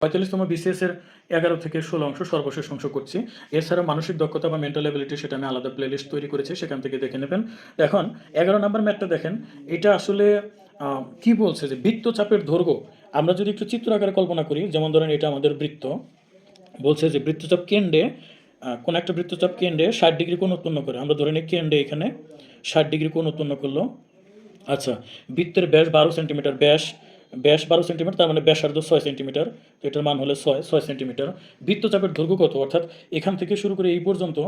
পঁয়তাল্লিশতম BCS এর এগারো থেকে ষোলো অংশ সর্বশেষ অংশ করছি। এছাড়া মানসিক দক্ষতা বা মেন্টাল এবিলিটি সেটা আমি আলাদা প্লেলিস্ট তৈরি করেছি, সেখান থেকে দেখে নেবেন। এখন এগারো নম্বর ম্যাথটা দেখেন, এটা আসলে কি বলছে যে বৃত্তচাপের দৈর্ঘ্য? আমরা যদি একটু চিত্র আকারে কল্পনা করি, যেমন ধরেন এটা আমাদের বৃত্ত, বলছে যে বৃত্তচাপ কেন্দ্রে কোন একটা বৃত্তচাপ কেন্দ্রে ষাট ডিগ্রি কোণ উৎপন্ন করে। আমরা ধরে নিই কেন্দ্রে এখানে ষাট ডিগ্রি কোণ উৎপন্ন করল। আচ্ছা বৃত্তের ব্যাস বারো সেন্টিমিটার ব্যাস ব্যাস বারো সেন্টিমিটার, তার মানে ব্যাসার্ধ ছয় সেন্টিমিটার, তো এটার মান হলে ছয় ছয় সেন্টিমিটার। বৃত্তচাপের দৈর্ঘ্য কত? অর্থাৎ এখান থেকে শুরু করে এই পর্যন্ত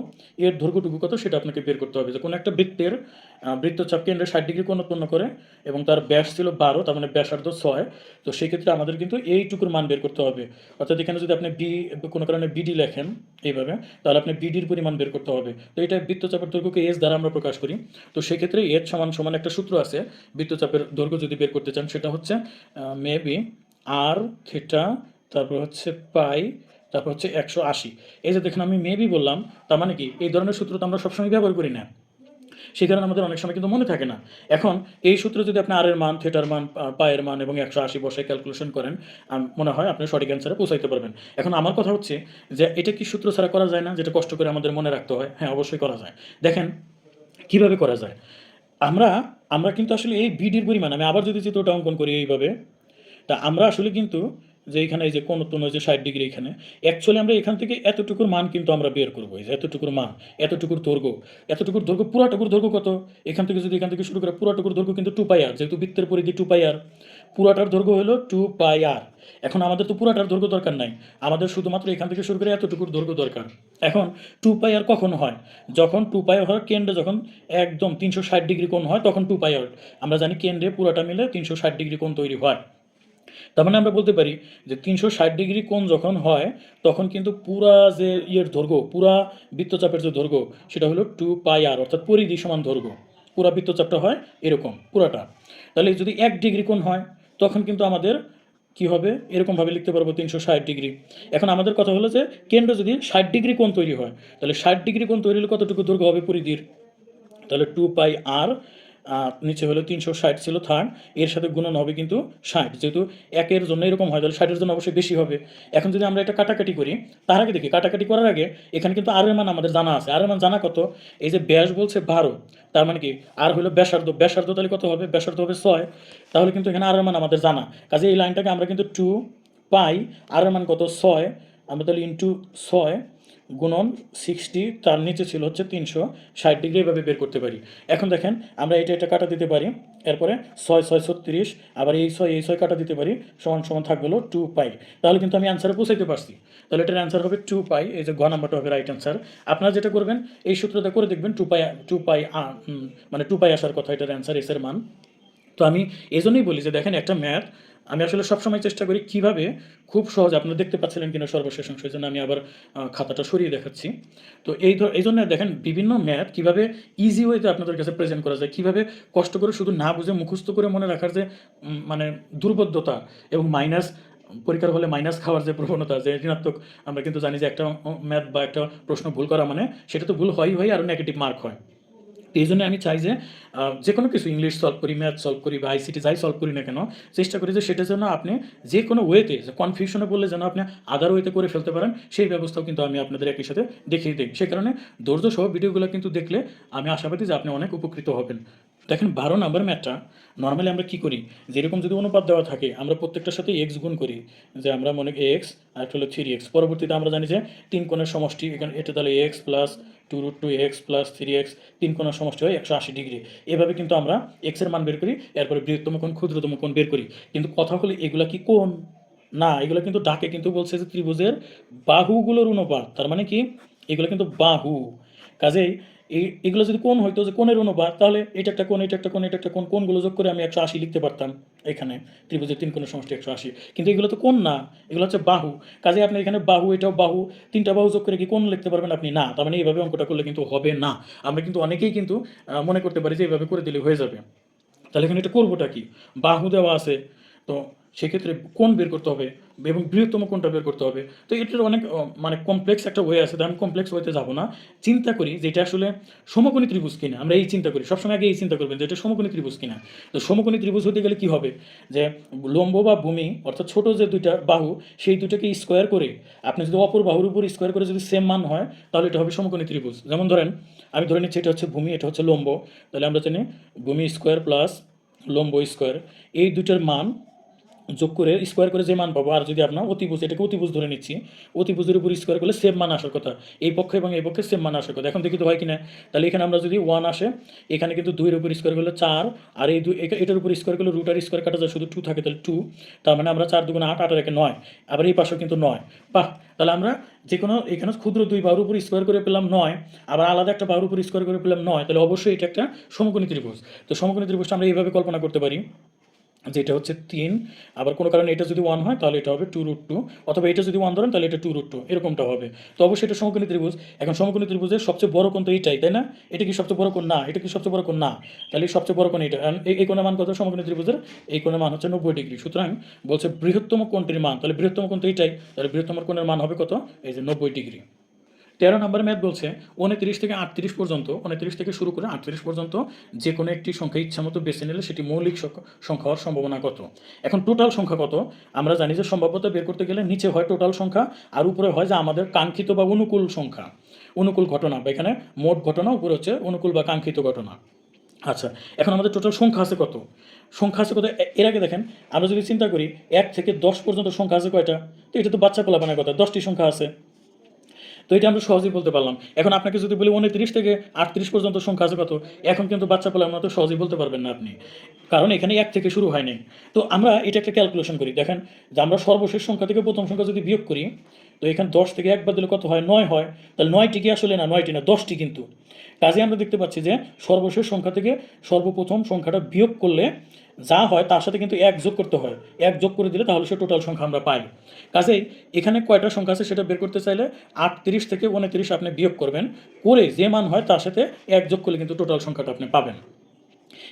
এর দৈর্ঘ্যটুকু কত, সেটা আপনাকে বের করতে হবে। যে কোনো একটা বৃত্তের বৃত্তচাপ কেন্দ্রে ষাট ডিগ্রি কোণ উৎপন্ন করে এবং তার ব্যাস ছিল বারো, তার মানে ব্যাসার্ধ ছয়। তো সেই ক্ষেত্রে আমাদের কিন্তু এইটুকুর মান বের করতে হবে। অর্থাৎ এখানে যদি আপনি বি কোনো কারণে বিডি লেখেন এইভাবে, তাহলে আপনি বিডির পরিমাণ বের করতে হবে। তো এটা বৃত্তচাপের দৈর্ঘ্যকে এস দ্বারা আমরা প্রকাশ করি। তো সেক্ষেত্রে এর সমান সমান একটা সূত্র আছে, বৃত্তচাপের দৈর্ঘ্য যদি বের করতে চান, সেটা হচ্ছে মেবি আর থিটা তারপর হচ্ছে পাই তারপর হচ্ছে একশো আশি। এই যে দেখেন আমি মেবি বললাম, তার মানে কি? এই ধরনের সূত্র তো আমরা সবসময় ব্যবহার করি না। সেই কারণে আমাদের অনেক সময় কিন্তু মনে থাকে না। এখন এই সূত্র যদি আপনি আর এর মান থিয়েটার মান পায়ের মান এবং একশো আশি বসে ক্যালকুলেশন করেন মনে হয় আপনি সঠিক অ্যান্সারে পৌঁছাইতে পারবেন। এখন আমার কথা হচ্ছে যে এটা কি সূত্র ছাড়া করা যায় না, যেটা কষ্ট করে আমাদের মনে রাখতে হয়? হ্যাঁ অবশ্যই করা যায়। দেখেন, কীভাবে করা যায়? আমরা আমরা কিন্তু আসলে এই বিডির পরিমাণ, আমি আবার যদি চিত্রটা অঙ্কন করি এইভাবে, তা আমরা আসলে কিন্তু যে এখানে, এই যে কোন উৎপন্ন যে ষাট ডিগ্রি এখানে অ্যাকচুয়ালি আমরা এখান থেকে এতটুকুর মান কিন্তু আমরা বের করব, এই যে এতটুকুর মান, এতটুকুর দৈর্ঘ্য এতটুকুর দৈর্ঘ্য, পুরাটুকুর দৈর্ঘ্য কত? এখান থেকে যদি এখান থেকে শুরু করে পুরাটুকুর দৈর্ঘ্য কিন্তু টু পাই আর যেহেতু বৃত্তের পরিধি টু পাই আর পুরাটার দৈর্ঘ্য হলো টু পাই আর এখন আমাদের তো পুরাটার দৈর্ঘ্য দরকার নাই, আমাদের শুধুমাত্র এখান থেকে শুরু করে এতটুকুর দৈর্ঘ্য দরকার, এখন টু পাই আর কখন হয়? যখন টু পাই আর কেন্দ্রে যখন একদম তিনশো ষাট ডিগ্রি কোণ হয়, তখন টু পাই আর আমরা জানি কেন্দ্রে পুরাটা মিলে তিনশো ষাট ডিগ্রি কোণ তৈরি হয়। তার মানে আমরা বলতে পারি যে তিনশো ষাট ডিগ্রি কোণ যখন হয়, তখন কিন্তু পুরা যে ইয়ের দৈর্ঘ্য, পুরা বৃত্তচাপের যে দৈর্ঘ্য, সেটা হলো টু পাই আর, অর্থাৎ পরিধি সমান দৈর্ঘ্য। পুরা বৃত্তচাপটা হয় এরকম, পুরাটা। তাহলে যদি এক ডিগ্রি কোণ হয়, তখন কিন্তু আমাদের কি হবে? এরকমভাবে লিখতে পারব তিনশো ষাট ডিগ্রি। এখন আমাদের কথা হলো যে কেন্দ্র যদি ষাট ডিগ্রি কোণ তৈরি হয়, তাহলে ষাট ডিগ্রি কোণ তৈরি হলে কতটুকু দৈর্ঘ্য হবে পরিধির? তাহলে টু পাই আর নিচে হলো তিনশো ষাট ছিল থার্ড এর সাথে গুণন হবে কিন্তু ষাট। যেহেতু একের জন্য এরকম হয়, তাহলে ষাটের জন্য অবশ্যই বেশি হবে। এখন যদি আমরা এটা কাটাকাটি করি, তার আগে দেখি, কাটাকাটি করার আগে এখানে কিন্তু আর মান আমাদের জানা আছে। আর মান জানা কত? এই যে ব্যাস বলছে বারো, তার মানে কি? আর হলো ব্যাসার্ধ। ব্যাসার্ধ তাহলে কত হবে? ব্যাসার্ধ হবে ছয়। তাহলে কিন্তু এখানে আর মান আমাদের জানা। কাজে এই লাইনটাকে আমরা কিন্তু টু পাই আর মান কত? ছয়। আমরা তাহলে ইন্টু ছয় গুণন সিক্সটি তার নিচে ছিল হচ্ছে তিনশো ষাট ডিগ্রি এভাবে বের করতে পারি। এখন দেখেন, আমরা এটা এটা কাটা দিতে পারি, এরপরে ছয় ছয়, ছত্রিশ, আবার এই ছয় এই ছয় কাটা দিতে পারি, সমান সমান থাকবে হলো টু পাই তাহলে কিন্তু আমি অ্যান্সারে পৌঁছাইতে পারছি। তাহলে এটার অ্যান্সার হবে টু পাই এই যে ঘ নাম্বারটা হবে রাইট অ্যান্সার আপনারা যেটা করবেন, এই সূত্রটা করে দেখবেন টু পাই টু পাই মানে টু পাই আসার কথা, এটার অ্যান্সার এসের মান। তো আমি এই জন্যই বলি যে, দেখেন একটা ম্যাথ আমি আসলে সবসময় চেষ্টা করি কীভাবে খুব সহজ, আপনারা দেখতে পাচ্ছিলেন কিনা সর্বশেষ অংশ জন্য আমি আবার খাতাটা সরিয়ে দেখাচ্ছি। তো এই ধর, এই জন্য দেখেন বিভিন্ন ম্যাথ কীভাবে ইজি ওয়েতে আপনাদের কাছে প্রেজেন্ট করা যায়, কীভাবে কষ্ট করে শুধু না বুঝে মুখস্থ করে মনে রাখার যে মানে দুর্বোধ্যতা এবং মাইনাস পরীক্ষার হলে মাইনাস খাওয়ার যে প্রবণতা, যে ঋণাত্মক, আমরা কিন্তু জানি যে একটা ম্যাথ বা একটা প্রশ্ন ভুল করা মানে সেটা তো ভুল হয়ই হয় আর নেগেটিভ মার্ক হয়। এই জন্য আমি চাই যে যে কোনো কিছু ইংলিশ সলভ করি ম্যাথ সলভ করি বা আইসিটি যাই সলভ করি না কেন, চেষ্টা করি যে সেটা যেন আপনি যে কোনো ওয়েতে কনফিউশনে বললে যেন আপনি আদার ওয়েতে করে ফেলতে পারেন, সেই ব্যবস্থাও কিন্তু আমি আপনাদের একই সাথে দেখিয়ে দিই। সে কারণে ধৈর্য সহ ভিডিওগুলো কিন্তু দেখলে আমি আশাবাদী যে আপনি অনেক উপকৃত হবেন। দেখেন বারো নাম্বার ম্যাথটা নর্মালি আমরা কি করি? যেরকম যদি অনুপাত দেওয়া থাকে, আমরা প্রত্যেকটার সাথে এক্স গুণ করি। যে আমরা মনে এক্স আর একটা হলো থ্রি এক্স পরবর্তীতে আমরা জানি যে তিন কোণের সমষ্টি, এখানে এটা তাহলে x plus two root two x plus three x তিন কোণের সমষ্টি হয় একশো আশি ডিগ্রি এভাবে কিন্তু আমরা এক্সের মান বের করি, এরপরে বৃহত্তম কোণ, ক্ষুদ্রতম কোণ বের করি। কিন্তু কথা হলো, এগুলা কি কোণ? না, এগুলো কিন্তু ডাকে কিন্তু বলছে যে ত্রিভুজের বাহুগুলোর অনুপাত। তার মানে কি? এগুলো কিন্তু বাহু। কাজেই এগুলো যদি কোণ হইতো যে কোণের অনুপাত, তাহলে এটা একটা কোণ এটা একটা কোণ এটা একটা কোণ, কোণগুলো যোগ করে আমি একশো আশি লিখতে পারতাম এখানে, ত্রিভুজের তিন কোণের সমষ্টি একশো আশি। কিন্তু এগুলো তো কোণ না, এগুলো হচ্ছে বাহু। কাজে আপনি এখানে বাহু, এটাও বাহু, তিনটা বাহু যোগ করে কি কোণ লিখতে পারবেন আপনি? না, তার মানে এইভাবে অঙ্কটা করলে কিন্তু হবে না। আমরা কিন্তু অনেকেই কিন্তু মনে করতে পারি যে এইভাবে করে দিলে হয়ে যাবে। তাহলে এখানে এটা করবোটা কি? বাহু দেওয়া আছে, তো সেক্ষেত্রে কোন বের করতে হবে? এবং বৃহত্তম কোনটা বের করতে হবে? তো এটার অনেক মানে কমপ্লেক্স একটা ওয়ে আছে আমি কমপ্লেক্স ওয়েতে যাব না। চিন্তা করি যে এটা আসলে সমকোণী ত্রিভুজ কিনা। আমরা এই চিন্তা করি, সবসময় আগে এই চিন্তা করবেন যে এটা সমকোণী ত্রিভুজ কিনা। তো সমকোণী ত্রিভুজ হতে গেলে কি হবে? যে লম্ব বা ভূমি, অর্থাৎ ছোট যে দুইটা বাহু, সেই দুটাকে স্কোয়ার করে, আপনি যদি অপর বাহুর উপর স্কোয়ার করে যদি সেম মান হয়, তাহলে এটা হবে সমকোণী ত্রিভুজ। যেমন ধরেন, আমি ধরে নিচ্ছি এটা হচ্ছে ভূমি, এটা হচ্ছে লম্ব। তাহলে আমরা জানি ভূমি স্কোয়ার প্লাস লম্ব স্কোয়ার এই দুটার মান যোগ করে স্কোয়ার করে যে মান পাবো, আর যদি আপনার অতিভুজ, এটাকে অতিভুজ ধরে নিচ্ছি, অতিভুজের উপর স্কোয়ার করলে সেম মান আসার কথা। এই পক্ষে এবং এই পক্ষে সেম মান আসার কথা। এখন দেখি তো হয় কিনা তাহলে এখানে আমরা যদি ওয়ান আসে, এখানে কিন্তু দুইয়ের উপর স্কোয়ার করলে চার, আর এই দুই এটার উপর স্কোয়ার করলে রুটার স্কোয়ার কাটা যায়, শুধু টু থাকে, তাহলে টু তার মানে আমরা চার দুগুণ আট আট একে নয়। আবার এই পাশেও কিন্তু নয়। বাহ! তাহলে আমরা যে কোনো, এখানে ক্ষুদ্র দুই বাহুর উপর স্কোয়ার করে পেলাম নয়, আবার আলাদা একটা বাহুর উপর স্কোয়ার করে পেলাম নয়, তাহলে অবশ্যই এটা একটা সমকোণী ত্রিভুজ। তো সমকোণী ত্রিভুজটা আমরা এইভাবে কল্পনা করতে পারি। যেটা হচ্ছে তিন, আবার কোনো কারণে এটা যদি ওয়ান হয়, তাহলে এটা হবে টু রুট টু অথবা এটা যদি ওয়ান ধরেন, তাহলে এটা টু রুট টু এরকমটা হবে। তো অবশ্যই এটা সমকোণী ত্রিভুজ। এখন সমকোণী ত্রিভুজের সবচেয়ে বড় কোণ তো এইটাই, তাই না? এটা কি সবচেয়ে বড় কোণ? না, এটা কি সবচেয়ে বড় কোণ? না। তাহলে সবচেয়ে বড় কোণ এটা এই- কোণের মান কত? সমকোণী ত্রিভুজের এই কোণের মান হচ্ছে নব্বই ডিগ্রি। সুতরাং বলছে বৃহত্তম কোণটির মান, তাহলে বৃহত্তম কোণ তো এইটাই। তাহলে বৃহত্তম কোণের মান হবে কত? এই যে নব্বই ডিগ্রি। তেরো নম্বর ম্যাথ বলছে উনত্রিশ থেকে আটত্রিশ পর্যন্ত, উনত্রিশ থেকে শুরু করে আটত্রিশ পর্যন্ত যে কোনো একটি সংখ্যা ইচ্ছা মতো বেছে নিলে সেটি মৌলিক সংখ্যা- সংখ্যা হওয়ার সম্ভাবনা কত? এখন টোটাল সংখ্যা কত? আমরা জানি যে সম্ভাব্যতা বের করতে গেলে নিচে হয় টোটাল সংখ্যা আর উপরে হয় যে আমাদের কাঙ্ক্ষিত বা অনুকূল সংখ্যা। অনুকূল ঘটনা বা এখানে মোট ঘটনা, উপরে হচ্ছে অনুকূল বা কাঙ্ক্ষিত ঘটনা। আচ্ছা এখন আমাদের টোটাল সংখ্যা আছে কত? সংখ্যা আছে কত? এর আগে দেখেন, আমরা যদি চিন্তা করি, এক থেকে দশ পর্যন্ত সংখ্যা আছে কয়টা? তো এটা তো বাচ্চা পোলাপানের কথা, দশটি সংখ্যা আছে। তো এটা আমরা সহজেই বলতে পারলাম। এখন আপনাকে যদি বলি উনত্রিশ থেকে আটত্রিশ পর্যন্ত সংখ্যা আছে কত? এখন কিন্তু বাচ্চা পেলাম মতো সহজেই বলতে পারবেন না আপনি। কারণ এখানে এক থেকে শুরু হয়নি তো আমরা এটা একটা ক্যালকুলেশন করি। দেখেন যে আমরা সর্বশেষ সংখ্যা থেকে প্রথম সংখ্যা যদি বিয়োগ করি, তো এখানে দশ থেকে একবার দিলে কত হয়? নয় হয়। তাহলে নয়টি কি আসলে না? নয়টি না, দশটি কিন্তু। কাজে আমরা দেখতে পাচ্ছি যে সর্বশেষ সংখ্যা থেকে সর্বপ্রথম সংখ্যাটা বিয়োগ করলে যা হয় তার সাথে কিন্তু এক যোগ করতে হয়। এক যোগ করে দিলে তাহলে সে টোটাল সংখ্যা আমরা পাই। কাজেই এখানে কয়টা সংখ্যা আছে সেটা বের করতে চাইলে আটত্রিশ থেকে উনত্রিশ আপনি বিয়োগ করবেন। করে যে মান হয় তার সাথে এক যোগ করলে কিন্তু টোটাল সংখ্যাটা আপনি পাবেন।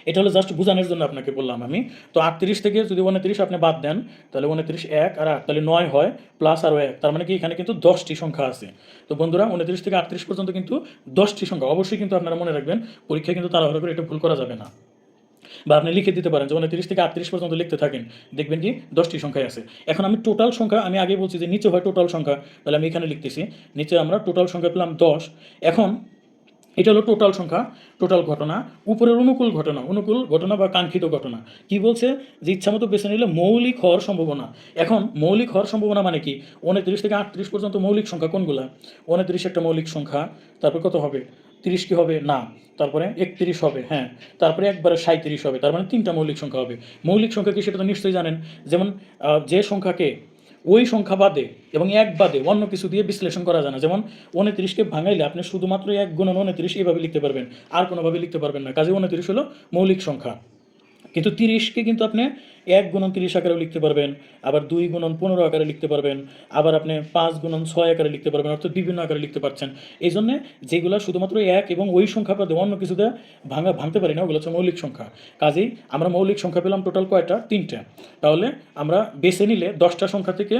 এটা হলো জাস্ট বোঝানোর জন্য আপনাকে বললাম আমি। তো আটত্রিশ থেকে যদি উনত্রিশ আপনি বাদ দেন, তাহলে উনত্রিশ এক আর আট, তাহলে নয় হয় প্লাস আরও এক। তার মানে কি এখানে কিন্তু দশটি সংখ্যা আছে। তো বন্ধুরা, উনত্রিশ থেকে আটত্রিশ পর্যন্ত কিন্তু দশটি সংখ্যা। অবশ্যই কিন্তু আপনারা মনে রাখবেন, পরীক্ষায় কিন্তু তাড়াহুড়ো করে এটা ভুল করা যাবে না। বা আপনি লিখে দিতে পারেন, যে উনত্রিশ থেকে আটত্রিশ পর্যন্ত লিখতে থাকেন, দেখবেন কি দশটি সংখ্যায় আছে। এখন আমি টোটাল সংখ্যা, আমি আগে বলছি যে নিচে হয় টোটাল সংখ্যা, তাহলে আমি এখানে লিখতেছি, নিচে আমরা টোটাল সংখ্যা পেলাম দশ। এখন এটা হলো টোটাল সংখ্যা টোটাল ঘটনা, উপরের অনুকূল ঘটনা অনুকূল ঘটনা বা কাঙ্ক্ষিত ঘটনা। কি বলছে? যে ইচ্ছা মতো বেছে নিলে মৌলিক হওয়ার সম্ভাবনা। এখন মৌলিক হওয়ার সম্ভাবনা মানে কি? উনত্রিশ থেকে আটত্রিশ পর্যন্ত মৌলিক সংখ্যা কোনগুলা? উনত্রিশ একটা মৌলিক সংখ্যা, তারপর কত হবে? তিরিশ কি হবে? না। তারপরে একত্রিশ হবে হ্যাঁ। তারপরে একবারে সাঁত্রিশ হবে, তার মানে তিনটা মৌলিক সংখ্যা হবে। মৌলিক সংখ্যা কি সেটা তো নিশ্চয়ই জানেন। যেমন যে সংখ্যাকে ওই সংখ্যা বাদে এবং এক বাদে অন্য কিছু দিয়ে বিশ্লেষণ করা যায় না। যেমন, উনত্রিশকে ভাঙাইলে আপনি শুধুমাত্র এক গুণন উনত্রিশ এইভাবে লিখতে পারবেন। আর কোনোভাবে লিখতে পারবেন না। কাজে উনত্রিশ হলো মৌলিক সংখ্যা। কিন্তু তিরিশকে কিন্তু আপনি এক গুণন তিরিশ আকারেও লিখতে পারবেন, আবার দুই গুণন পনেরো আকারে লিখতে পারবেন, আবার আপনি পাঁচ গুণন ছয় আকারে লিখতে পারবেন, অর্থাৎ বিভিন্ন আকারে লিখতে পারছেন। এই জন্যে যেগুলো শুধুমাত্র এক এবং ওই সংখ্যা বাদে অন্য কিছুতে ভাঙা ভাঙতে পারি না, ওগুলো হচ্ছে মৌলিক সংখ্যা। কাজেই আমরা মৌলিক সংখ্যা পেলাম টোটাল কয়টা? তিনটা। তাহলে আমরা বেছে নিলে দশটা সংখ্যা থেকে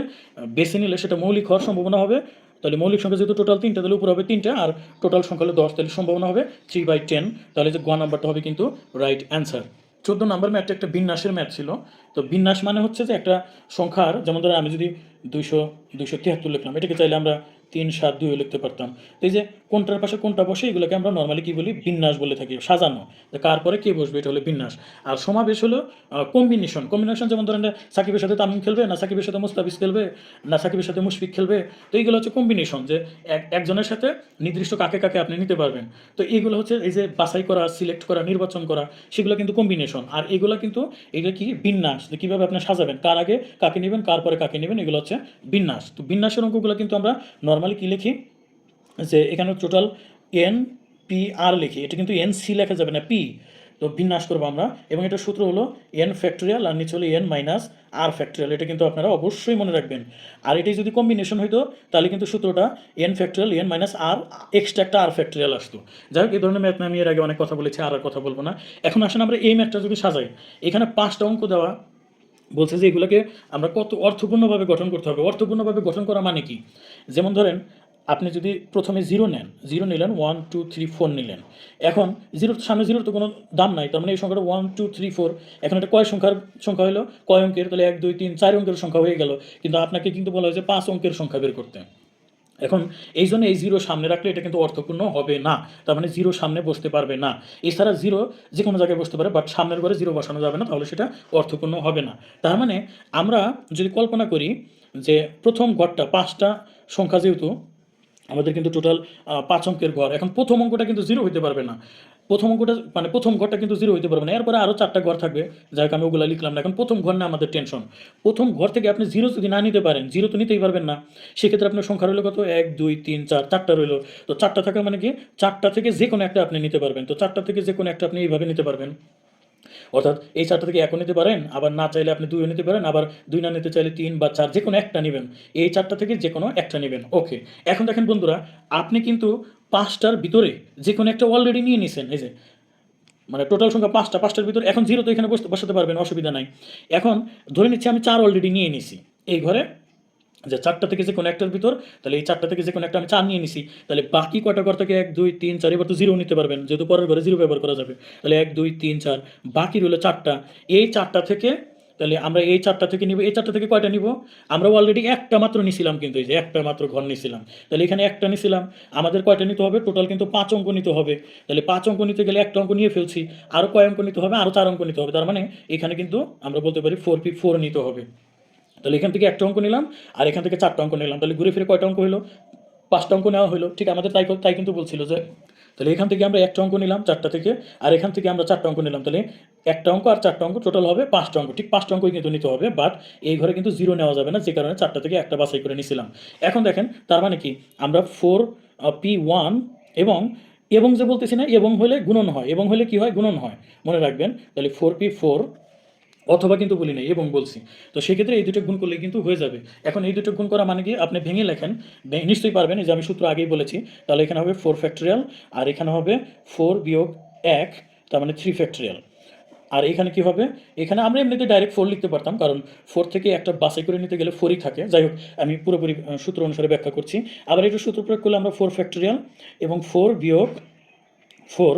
বেছে নিলে সেটা মৌলিক হওয়ার সম্ভাবনা হবে। তাহলে মৌলিক সংখ্যা যেহেতু টোটাল তিনটা, তাহলে উপরে হবে তিনটা, আর টোটাল সংখ্যা হলে দশ, তাহলে সম্ভাবনা হবে থ্রি বাই টেন তাহলে যে গ নাম্বারটা হবে কিন্তু রাইট অ্যান্সার চোদ্দ নাম্বার ম্যাথটা একটা বিন্যাসের ম্যাথ ছিল। তো বিন্যাস মানে হচ্ছে যে একটা সংখ্যার, যেমন ধরেন আমি যদি দুইশো দুইশো তিয়াত্তর লিখলাম, এটাকে চাইলে আমরা তিন, সাত দুইও লিখতে পারতাম। এই যে কোনটার পাশে কোনটা বসে, এগুলোকে আমরা নর্মালি কি বলি? বিন্যাস বলে থাকি, সাজানো। যে কার পরে কে বসবে, এটা হলো বিন্যাস। আর সমাবেশ হলো কম্বিনেশন কম্বিনেশন যেমন ধরেন সাকিবের সাথে তামিম খেলবে, না সাকিবের সাথে মুস্তাফিজ খেলবে, না সাকিবের সাথে মুশফিক খেলবে, তো এইগুলো হচ্ছে কম্বিনেশন যে এক, একজনের সাথে নির্দিষ্ট কাকে কাকে আপনি নিতে পারবেন। তো এইগুলো হচ্ছে এই যে বাছাই করা সিলেক্ট করা, নির্বাচন করা, সেগুলো কিন্তু কম্বিনেশন আর এগুলো কিন্তু এটা কি? বিন্যাস। যে কীভাবে আপনি সাজাবেন, কার আগে কাকে নেবেন, কার পরে কাকে নেবেন, এগুলো হচ্ছে বিন্যাস। তো বিন্যাসের অঙ্কগুলো কিন্তু আমরা নর্মালি কী লিখি? যে এখানে টোটাল এন পি আর লিখি। এটা কিন্তু এন সি লেখা যাবে না পি তো বিন্যাস করব আমরা। এবং এটা সূত্র হলো এন ফ্যাক্টোরিয়াল আর নিচে হলো এন মাইনাস আর ফ্যাক্টোরিয়াল এটা কিন্তু আপনারা অবশ্যই মনে রাখবেন। আর এটাই যদি কম্বিনেশন হইতো, তাহলে কিন্তু সূত্রটা n factorial n minus r extra একটা আর ফ্যাক্টোরিয়াল আসতো। যাই হোক, এই ধরনের ম্যাথ আমি এর আগে অনেক কথা বলেছি, আর আর কথা বলব না। এখন আসেন আমরা এই ম্যাথটা যদি সাজাই। এখানে পাঁচটা অঙ্ক দেওয়া বলছে যে এগুলোকে আমরা কত অর্থপূর্ণভাবে গঠন করতে হবে। অর্থপূর্ণভাবে গঠন করা মানে কি? যেমন ধরেন, আপনি যদি প্রথমে জিরো নেন জিরো নিলেন ওয়ান টু থ্রি ফোর নিলেন। এখন জিরোর সামনে জিরোর তো কোনো দাম নাই, তার মানে এই সংখ্যাটা ওয়ান টু থ্রি ফোর এখন এটা কয় সংখ্যার সংখ্যা হলো কয় অঙ্কের? তাহলে এক, দুই, তিন, চার অঙ্কের সংখ্যা হয়ে গেল। কিন্তু আপনাকে কিন্তু বলা হয়েছে পাঁচ অঙ্কের সংখ্যা বের করতে। এখন এই জন্য এই জিরো সামনে রাখলে এটা কিন্তু অর্থপূর্ণ হবে না। তার মানে জিরো সামনে বসতে পারবে না। এছাড়া জিরো যে কোনো জায়গায় বসতে পারে বাট সামনের ঘরে জিরো বসানো যাবে না, তাহলে সেটা অর্থপূর্ণ হবে না। তার মানে আমরা যদি কল্পনা করি যে প্রথম ঘরটা, পাঁচটা সংখ্যা যেহেতু, আমাদের কিন্তু টোটাল পাঁচ অঙ্কের ঘর। এখন প্রথম অঙ্কটা কিন্তু জিরো হইতে পারবে না। প্রথম অঙ্কটা মানে প্রথম ঘরটা কিন্তু জিরো হইতে পারবে না। এরপরে আরও চারটা ঘর থাকবে। যাই হোক, আমি ওগুলো লিখলাম না। এখন প্রথম ঘর না, আমাদের টেনশন প্রথম ঘর থেকে আপনি জিরো যদি না নিতে পারেন জিরো তো নিতেই পারবেন না। সেক্ষেত্রে আপনার সংখ্যা রইল কত? এক, দুই, তিন, চার, চারটা রইল। তো চারটা থাকা মানে কি? চারটা থেকে যে কোনো একটা আপনি নিতে পারবেন। তো চারটা থেকে যে কোনো একটা আপনি এইভাবে নিতে পারবেন। অর্থাৎ এই চারটা থেকে একও নিতে পারেন, আবার না চাইলে আপনি দুইও নিতে পারেন, আবার দুই না নিতে চাইলে তিন বা চার, যে কোনো একটা নেবেন। এই চারটা থেকে যে কোনো একটা নেবেন। ওকে এখন দেখেন বন্ধুরা, আপনি কিন্তু পাঁচটার ভিতরে যে কোনো একটা অলরেডি নিয়ে নিছেন, এই যে মানে টোটাল সংখ্যা পাঁচটা, পাঁচটার ভিতরে এখন জিরো তো এখানে বসতে, বসাতে পারবেন, অসুবিধা নাই। এখন ধরে নিচ্ছি আমি চার অলরেডি নিয়ে নিছি। এই ঘরে যে চারটা থেকে যে কোনো একটার ভিতর, তাহলে এই চারটা থেকে যে কোনো একটা আমি চার নিয়ে নিছি। তাহলে বাকি কয়টা ঘর থেকে এক, দুই, তিন, চার, এবার তো জিরো নিতে পারবেন, যেহেতু পরের ঘরে জিরো ব্যবহার করা যাবে। তাহলে এক, দুই, তিন, চার, বাকি রইল চারটা। এই চারটা থেকে তাহলে আমরা এই চারটা থেকে নিব, এই চারটা থেকে কয়টা নিব? আমরা অলরেডি একটা মাত্র নিছিলাম কিন্তু এই যে, একটা মাত্র ঘর নিছিলাম। তাহলে এখানে একটা নিছিলাম, আমাদের কয়টা নিতে হবে? টোটাল কিন্তু পাঁচ অঙ্ক নিতে হবে। তাহলে পাঁচ অঙ্ক নিতে গেলে একটা অঙ্ক নিয়ে ফেলছি আরও কয় অঙ্ক নিতে হবে? আরও চার অঙ্ক নিতে হবে। তার মানে এখানে কিন্তু আমরা বলতে পারি ফোর পি ফোর নিতে হবে। তাহলে এখান থেকে একটা অঙ্ক নিলাম, আর এখান থেকে চারটা অঙ্ক নিলাম। তাহলে ঘুরে ফিরে কয়টা অঙ্ক হলো? পাঁচটা অঙ্ক নেওয়া হলো। ঠিক আমাদের তাই তাই কিন্তু বলছিল যে, তাহলে এখান থেকে আমরা একটা অঙ্ক নিলাম চারটা থেকে, আর এখান থেকে আমরা চারটা অঙ্ক নিলাম। তাহলে একটা অঙ্ক আর চারটা অঙ্ক টোটাল হবে পাঁচটা অঙ্ক। ঠিক পাঁচটা অঙ্কই কিন্তু নিতে হবে বাট এই ঘরে কিন্তু জিরো নেওয়া যাবে না, যে কারণে চারটা থেকে একটা বাছাই করে নিয়েছিলাম এখন দেখেন, তার মানে কি? আমরা ফোর পি ওয়ান এবং এবং যে বলতেছি না, এবং হলে গুণন হয়। এবং হলে কি হয়? গুণন হয়। মনে রাখবেন, তাহলে ফোর পি ফোর অথবা কিন্তু বলি নাই, এবং বলছি। তো সেক্ষেত্রে এই দুটো গুণ করলে কিন্তু হয়ে যাবে। এখন এই দুটো গুণ করা মানে কি? আপনি ভেঙে লেখেন নিশ্চয়ই পারবেন যে আমি সূত্র আগেই বলেছি। তাহলে এখানে হবে ফোর ফ্যাক্টরিয়াল আর এখানে হবে ফোর বিয়োগ এক, তার মানে থ্রি ফ্যাক্টরিয়াল আর এখানে কি হবে? এখানে আমরা এমনিতে ডাইরেক্ট ফোর লিখতে পারতাম, কারণ ফোর থেকে একটা বাসে করে নিতে গেলে ফোরই থাকে। যাই হোক, আমি পুরোপুরি সূত্র অনুসারে ব্যাখ্যা করছি। আবার এটা সূত্র প্রয়োগ করলে আমরা ফোর ফ্যাক্টোরিয়াল এবং ফোর বিয়োগ ফোর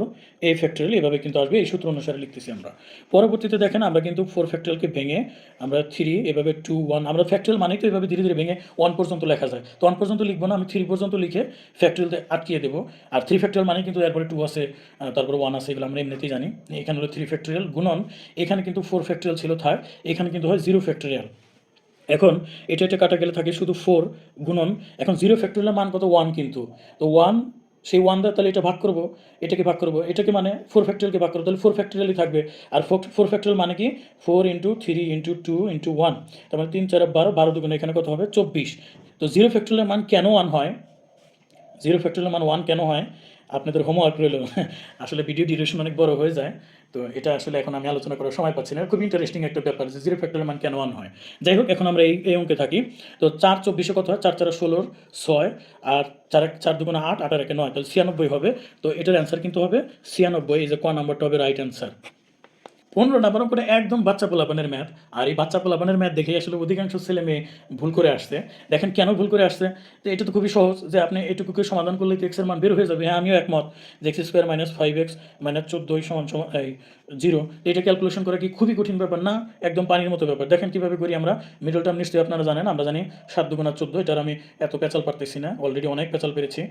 এই ফ্যাক্টরিয়াল এভাবে কিন্তু আসবে, এই সূত্র অনুসারে লিখতেছি আমরা। পরবর্তীতে দেখেন, আমরা কিন্তু ফোর ফ্যাক্টরিয়ালকে ভেঙে আমরা থ্রি এভাবে টু ওয়ান আমরা ফ্যাক্টরিয়াল মানেই তো এভাবে ধীরে ধীরে ভেঙে ওয়ান পর্যন্ত লেখা যায়। তো ওয়ান পর্যন্ত লিখব না, আমি থ্রি পর্যন্ত লিখে ফ্যাক্টরিয়ালতে আটকিয়ে দেবো। আর থ্রি ফ্যাক্টরিয়াল মানে কিন্তু এরপরে টু আছে তারপরে ওয়ান আছে, এগুলো আমরা এমনিতেই জানি। এখানে হলো থ্রি ফ্যাক্টরিয়াল গুণন, এখানে কিন্তু ফোর ফ্যাক্টরিয়াল ছিল, থাক, এখানে কিন্তু হয় জিরো ফ্যাক্টরিয়াল এখন, এটা এটা কাটা গেলে থাকে শুধু ফোর গুণন। এখন জিরো ফ্যাক্টরিয়ালের মান কত? ওয়ান কিন্তু। তো ওয়ান সেই ওয়ান দ্বারা তাহলে এটা ভাগ করব, এটাকে ভাগ করব, এটাকে মানে ফোর ফ্যাক্টরিয়ালকে ভাগ করব, তাহলে ফোর ফ্যাক্টরিয়ালই থাকবে। আর ফোর ফোর ফ্যাক্টরিয়াল মানে কি? Four into three into two into one তার মানে তিন, চার, বারো বারো দুগুণ এখানে কত হবে? চব্বিশ। তো জিরো ফ্যাক্টরিয়ালের মান কেন ওয়ান হয়? জিরো ফ্যাক্টরিয়ালের মান ওয়ান কেন হয়? আপনাদের হোমওয়ার্ক রইল। আসলে ভিডিও ডিউরেশন অনেক বড় হয়ে যায়, তো এটা আসলে এখন আমি আলোচনা করার সময় পাচ্ছি না। খুব ইন্টারেস্টিং একটা ব্যাপার যে জিরো ফ্যাক্টরের মান কেন ওয়ান হয়। যাই হোক, এখন আমরা এই এই অঙ্কে থাকি। তো চার চব্বিশে কত হয়? চার চার ষোলোর ছয় আর চার এক চার দুগুণে আট আট আর একে নয়, তাহলে ছিয়ানব্বই হবে। তো এটার অ্যান্সার কিন্তু হবে ছিয়ানব্বই, এই যে ক নাম্বারটা হবে রাইট অ্যান্সার পনেরো নাম্বার করে একদম বাচ্চা পোলাপানের ম্যাথ। আর এই বাচ্চা পোলাপানের ম্যাথ দেখে আসলে অধিকাংশ ছেলে মেয়ে ভুল করে আসছে। দেখেন কেন ভুল করে আসছে? তো এটা তো খুবই সহজ যে আপনি এটুকুকে সমাধান করলে তো এক্সের মান বের হয়ে যাবে। হ্যাঁ আমিও একমত যে x square minus five x minus চোদ্দোই সমান এই জিরো এটা ক্যালকুলেশন করা কি খুবই কঠিন ব্যাপার? না, একদম পানির মতো ব্যাপার। দেখেন কীভাবে করি আমরা। মিডল টার্ম নিশ্চয়ই আপনারা জানেন। আমরা জানি সাত দুগুণা চোদ্দ, এটার আমি এত পেঁচাল পারতেছি না। অলরেডি অনেক পেঁচাল পেরেছি।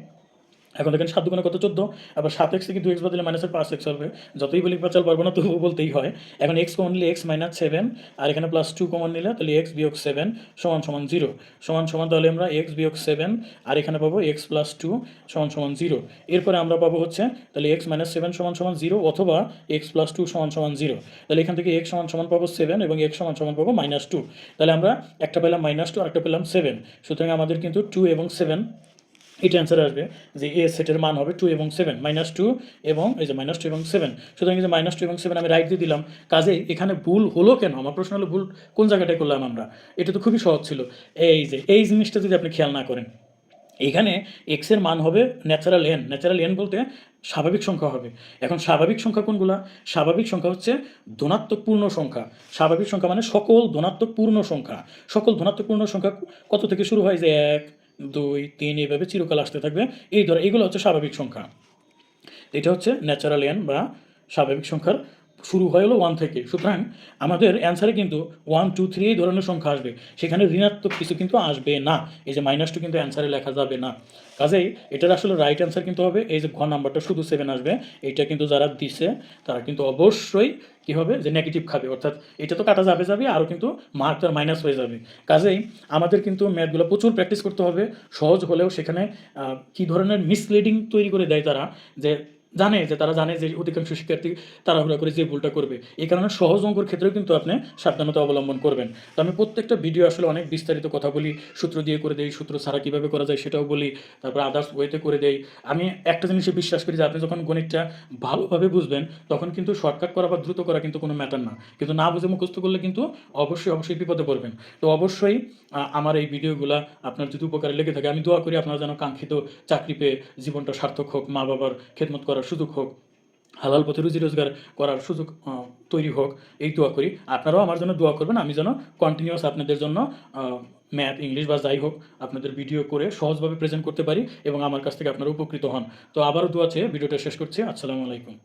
এখন দেখেন সাত দুগুণে কত? চোদ্দ। আবার সাত এক্স থেকে দুই এক্স বদলে মাইনাসের পাঁচ এক্স হবে। যতই বলি পাঁচাল পারব না, তবুও বলতেই হয়। এখন এক্স কমন নিলে এক্স মাইনাস সেভেন আর এখানে প্লাস টু কমন নিলে তাহলে এক্স বিয়োগ সেভেন সমান সমান জিরো সমান সমান তাহলে আমরা এক্স বিয়োগ সেভেন আর এখানে পাবো এক্স প্লাস টু সমান সমান জিরো এরপরে আমরা পাবো হচ্ছে তাহলে এক্স মাইনাস সেভেন সমান সমান জিরো অথবা এক্স প্লাস টু সমান সমান জিরো তাহলে এখান থেকে এক্স সমান সমান পাবো সেভেন এবং এক্স সমান সমান পাবো মাইনাস টু তাহলে আমরা একটা পেলাম মাইনাস টু আর একটা পেলাম সেভেন সুতরাং আমাদের কিন্তু টু এবং সেভেন এটা অ্যান্সার আসবে যে এ সেটের মান হবে টু এবং সেভেন মাইনাস টু এবং, এই যে মাইনাস টু এবং সেভেন সুতরাং এই যে মাইনাস টু এবং সেভেন আমি রাইট দিয়ে দিলাম। কাজে এখানে ভুল হলো কেন? আমার প্রশ্ন হলো ভুল কোন জায়গাটায় করলাম আমরা? এটা তো খুবই সহজ ছিল। এই যে, এই জিনিসটা যদি আপনি খেয়াল না করেন, এখানে এক্সের মান হবে ন্যাচারাল এন ন্যাচারাল এন বলতে স্বাভাবিক সংখ্যা হবে। এখন স্বাভাবিক সংখ্যা কোনগুলা? স্বাভাবিক সংখ্যা হচ্ছে ধনাত্মক পূর্ণ সংখ্যা। স্বাভাবিক সংখ্যা মানে সকল ধনাত্মক পূর্ণ সংখ্যা। সকল ধনাত্মক পূর্ণ সংখ্যা কত থেকে শুরু হয়? যে এক দুই, তিন এইভাবে চিরকাল আসতে থাকবে। এই ধরো, এগুলো হচ্ছে স্বাভাবিক সংখ্যা। এটা হচ্ছে ন্যাচারাল এন বা স্বাভাবিক সংখ্যার শুরু হয় হলো ওয়ান থেকে। সুতরাং আমাদের অ্যান্সারে কিন্তু ওয়ান টু থ্রি এই ধরনের সংখ্যা আসবে। সেখানে ঋণাত্মক কিছু কিন্তু আসবে না। এই যে মাইনাস টু কিন্তু অ্যান্সারে লেখা যাবে না। কাজেই এটার আসলে রাইট অ্যান্সার কিন্তু হবে। এই যে ঘ নাম্বারটা শুধু সেভেন আসবে। এইটা কিন্তু যারা দিছে, তারা কিন্তু অবশ্যই কী হবে? যে নেগেটিভ খাবে। অর্থাৎ এটা তো কাটা যাবে যাবে আরও কিন্তু মার্ক তার মাইনাস হয়ে যাবে। কাজেই আমাদের কিন্তু ম্যাথগুলো প্রচুর প্র্যাকটিস করতে হবে। সহজ হলেও সেখানে কী ধরনের মিসলিডিং তৈরি করে দেয় তারা? যে জানে যে তারা জানে যে অধিকাংশ শিক্ষার্থী তাড়াহুড়া করে যে ভুলটা করবে। এই কারণে সহজ অঙ্কর ক্ষেত্রেও কিন্তু আপনি সাবধানতা অবলম্বন করবেন। তো আমি প্রত্যেকটা ভিডিও আসলে অনেক বিস্তারিত কথা বলি, সূত্র দিয়ে করে দেই, সূত্র ছাড়া কীভাবে করা যায় সেটাও বলি, তারপর আদার্স ওয়েতে করে দেই। আমি একটা জিনিসে বিশ্বাস করি যে আপনি যখন গণিতটা ভালোভাবে বুঝবেন, তখন কিন্তু শর্টকাট করা বা দ্রুত করা কিন্তু কোনো ম্যাটার না। কিন্তু না বুঝে মুখস্থ করলে কিন্তু অবশ্যই অবশ্যই বিপদে পড়বেন। তো অবশ্যই আমার এই ভিডিওগুলো আপনার যদি উপকারে লেগে থাকে, আমি দোয়া করি আপনারা যেন কাঙ্ক্ষিত চাকরি পেয়ে জীবনটা সার্থক হোক মা বাবার খেদমত করার সুযোগ হোক, হালাল পথে রুজি রোজগার করার সুযোগ তৈরি হোক, এই দোয়া করি। আপনারাও আমার জন্য দোয়া করবেন, আমি যেন কন্টিনিউয়াস আপনাদের জন্য ম্যাথ ইংলিশ বা যাই হোক, আপনাদের ভিডিও করে সহজভাবে প্রেজেন্ট করতে পারি এবং আমার কাছ থেকে আপনারা উপকৃত হন। তো আবারও দোয়া চেয়ে ভিডিওটা শেষ করছি। আসসালামু আলাইকুম।